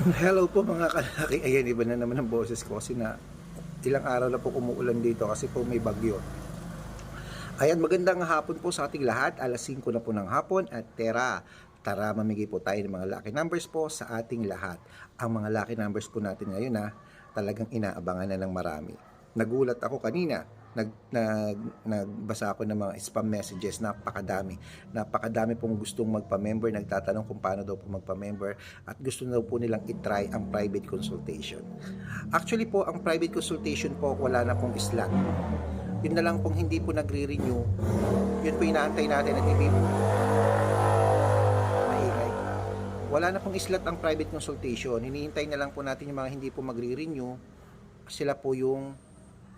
Hello po mga kalaki. Ayan, iba na naman ang boses ko kasi na ilang araw na po umuulan dito kasi po may bagyo. Ayan, magandang hapon po sa ating lahat. Alas 5 na po ng hapon at tera. Tara, mamigay po tayo ng mga lucky numbers po sa ating lahat. Ang mga lucky numbers po natin ngayon na talagang inaabangan na ng marami. Nagulat ako kanina. Nag, nag, nagbasa ako ng mga spam messages. Napakadami. Napakadami pong gustong magpa-member. Nagtatanong kung paano daw po magpa-member. At gusto na daw po nilang itry ang private consultation. Actually po, ang private consultation po, wala na pong slot yun na lang kung hindi po nagre-renew, yun po inaantay natin at ibig. Wala na pong slot ang private consultation. Hinihintay na lang po natin yung mga hindi po magre-renew. Sila po yung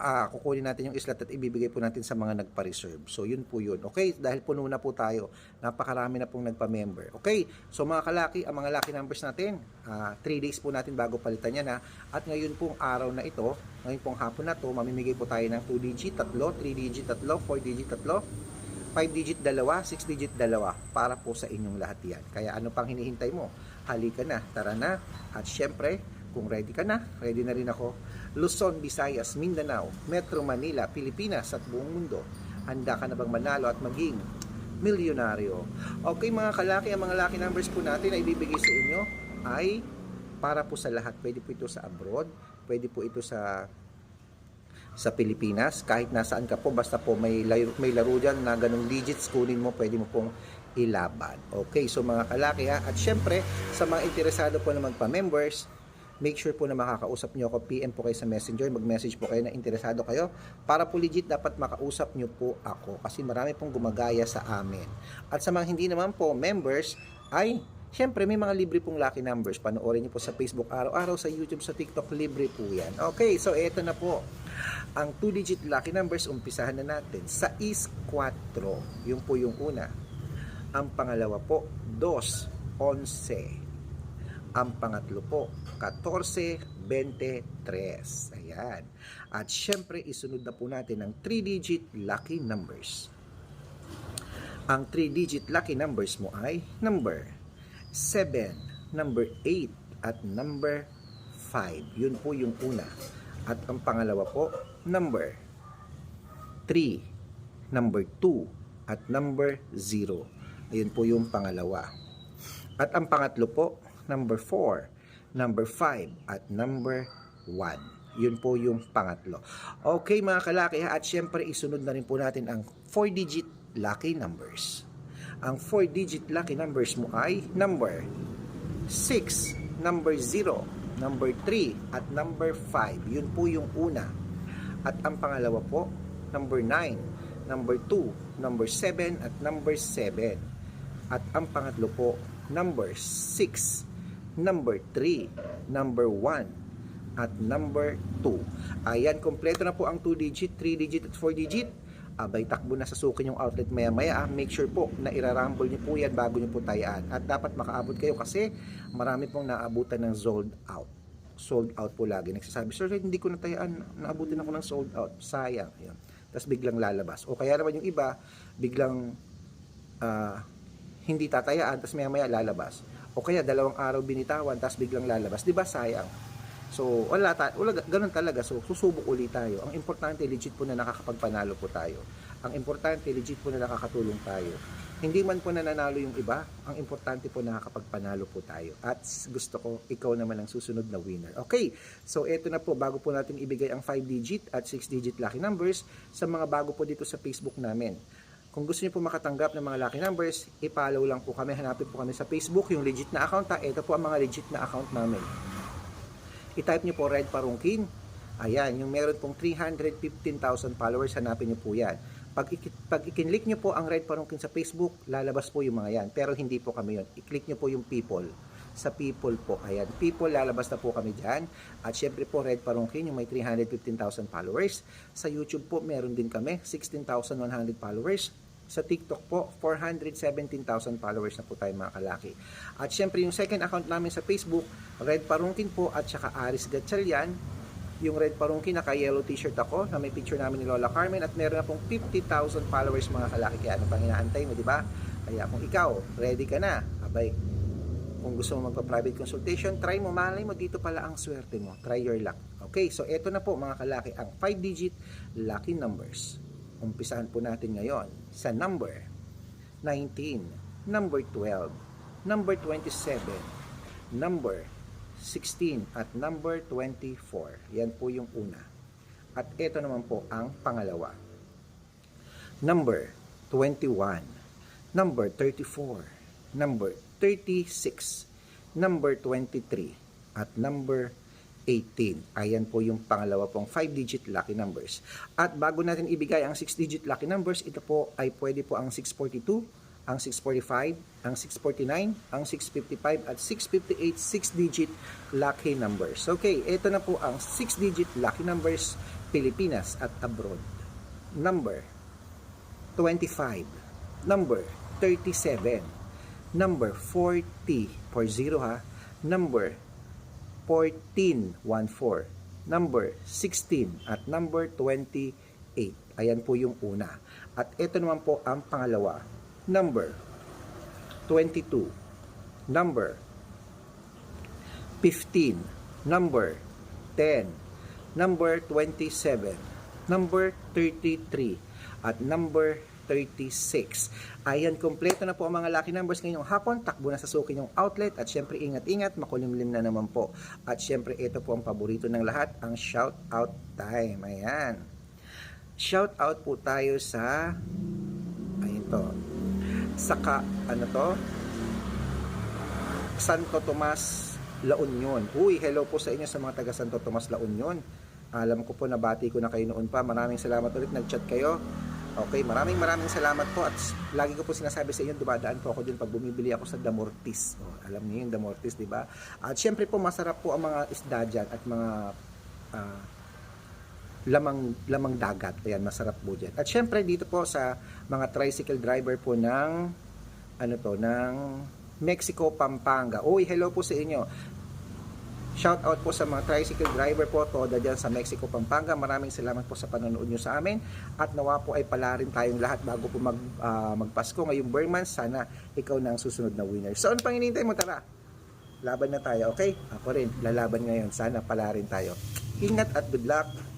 ah, kukunin natin yung slot at ibibigay po natin sa mga nagpa-reserve. So, yun po yun. Okay? Dahil puno na po tayo. Napakarami na pong nagpa-member. Okay? So, mga kalaki, ang mga lucky numbers natin, 3 days po natin bago palitan yan ha. At ngayon pong araw na ito, ngayon pong hapon na to, mamimigay po tayo ng 2 digit, tatlo, 3 digit, tatlo, 4 digit, tatlo, 5 digit dalawa, 6 digit dalawa para po sa inyong lahat yan. Kaya ano pang hinihintay mo? Halika na, tara na. At syempre, kung ready ka na, ready na rin ako. Luzon, Visayas, Mindanao, Metro Manila, Pilipinas at buong mundo. Handa ka na bang manalo at maging milyonaryo? Okay mga kalaki, ang mga lucky numbers po natin na ibibigay sa inyo ay para po sa lahat. Pwede po ito sa abroad, pwede po ito sa sa Pilipinas, kahit nasaan ka po, basta po may may laro dyan na ganong digits, kunin mo, pwede mo pong ilaban. Okay, so mga kalaki ha, at syempre, sa mga interesado po na magpa-members, make sure po na makakausap nyo ako, PM po kayo sa messenger, mag-message po kayo na interesado kayo, para po legit dapat makausap nyo po ako, kasi marami pong gumagaya sa amin. At sa mga hindi naman po members, ay Siyempre, may mga libre pong lucky numbers. Panoorin niyo po sa Facebook araw-araw, sa YouTube, sa TikTok, libre po yan. Okay, so eto na po. Ang 2-digit lucky numbers, umpisahan na natin. Sa is 4. Yung po yung una. Ang pangalawa po, 2, 11. Ang pangatlo po, 14, 23. Ayan. At syempre, isunod na po natin ang 3-digit lucky numbers. Ang 3-digit lucky numbers mo ay number 7, number 8, at number 5. Yun po yung una. At ang pangalawa po, number 3, number 2, at number 0. Ayun po yung pangalawa. At ang pangatlo po, number 4, number 5, at number 1. Yun po yung pangatlo. Okay mga kalaki at syempre isunod na rin po natin ang 4-digit lucky numbers. Ang 4-digit lucky numbers mo ay number 6, number 0, number 3, at number 5. Yun po yung una. At ang pangalawa po, number 9, number 2, number 7, at number 7. At ang pangatlo po, number 6, number 3, number 1, at number 2. Ayan, kompleto na po ang 2-digit, 3-digit, at 4-digit abay takbo na sa sukin yung outlet maya maya ah. make sure po na irarumble nyo po yan bago nyo po tayaan. At dapat makaabot kayo kasi marami pong naabutan ng sold out. Sold out po lagi. Nagsasabi sir hindi ko natayaan naabutin ako ng sold out. Sayang. Yun. tapos biglang lalabas. O kaya naman yung iba biglang ah, hindi tatayaan tapos maya maya lalabas o kaya dalawang araw binitawan tapos biglang lalabas di ba sayang So, wala, ta- wala ganun talaga. So, susubok ulit tayo. Ang importante, legit po na nakakapagpanalo po tayo. Ang importante, legit po na nakakatulong tayo. Hindi man po nananalo yung iba, ang importante po nakakapagpanalo po tayo. At gusto ko, ikaw naman ang susunod na winner. Okay, so eto na po, bago po natin ibigay ang 5-digit at 6-digit lucky numbers sa mga bago po dito sa Facebook namin. Kung gusto niyo po makatanggap ng mga lucky numbers, i-follow lang po kami. Hanapin po kami sa Facebook, yung legit na account. Ha? Ito po ang mga legit na account namin i-type nyo po Red Parungkin. Ayan, yung meron pong 315,000 followers, hanapin nyo po yan. Pag, pag ikinlik nyo po ang Red Parungkin sa Facebook, lalabas po yung mga yan. Pero hindi po kami yon. I-click nyo po yung people. Sa people po. Ayan, people, lalabas na po kami dyan. At syempre po, Red Parungkin, yung may 315,000 followers. Sa YouTube po, meron din kami, 16,100 followers. Sa TikTok po, 417,000 followers na po tayo mga kalaki. At syempre yung second account namin sa Facebook, Red Parungkin po at saka Aris Gatchalian. Yung Red Parungkin, naka-yellow t-shirt ako na may picture namin ni Lola Carmen at meron na pong 50,000 followers mga kalaki. Kaya ano pang inaantay mo, di ba? Kaya kung ikaw, ready ka na, abay, Kung gusto mo magpa-private consultation, try mo, malay mo, dito pala ang swerte mo. Try your luck. Okay, so eto na po mga kalaki, ang 5-digit lucky numbers. Umpisahan po natin ngayon sa number 19, number 12, number 27, number 16, at number 24. Yan po yung una. At ito naman po ang pangalawa. Number 21, number 34, number 36, number 23, at number 18. Ayan po yung pangalawa pong 5-digit lucky numbers. At bago natin ibigay ang 6-digit lucky numbers, ito po ay pwede po ang 642, ang 645, ang 649, ang 655, at 658 6-digit lucky numbers. Okay, ito na po ang 6-digit lucky numbers Pilipinas at abroad. Number 25, number 37, number 40, 40 ha, number 1414, number 16, at number 28. Ayan po yung una. At ito naman po ang pangalawa. Number 22, number 15, number 10, number 27, number 33, at number 36. Ayan, kompleto na po ang mga lucky numbers ngayong hapon. Takbo na sa suki yung outlet. At syempre, ingat-ingat, makulimlim na naman po. At syempre, ito po ang paborito ng lahat, ang shout out time. Ayan. Shout out po tayo sa, ayun to, sa ka, ano to, Santo Tomas, La Union. Uy, hello po sa inyo sa mga taga Santo Tomas, La Union. Alam ko po, nabati ko na kayo noon pa. Maraming salamat ulit. Nag-chat kayo. Okay, maraming maraming salamat po at lagi ko po sinasabi sa inyo, dumadaan po ako din pag bumibili ako sa Damortis. Oh, alam niyo yung Damortis, di ba? At syempre po, masarap po ang mga isda dyan at mga ah, lamang lamang dagat. Ayan, masarap po dyan. At syempre dito po sa mga tricycle driver po ng ano to, ng Mexico, Pampanga. Uy, hello po sa inyo. Shout out po sa mga tricycle driver po toda dyan sa Mexico, Pampanga. Maraming salamat po sa panonood nyo sa amin. At nawa po ay pala rin tayong lahat bago po mag, ah, magpasko ngayong Burman. Sana ikaw na ang susunod na winner. So ano pang hinihintay mo? Tara, laban na tayo, okay? Ako rin, lalaban ngayon. Sana pala rin tayo. Ingat at good luck.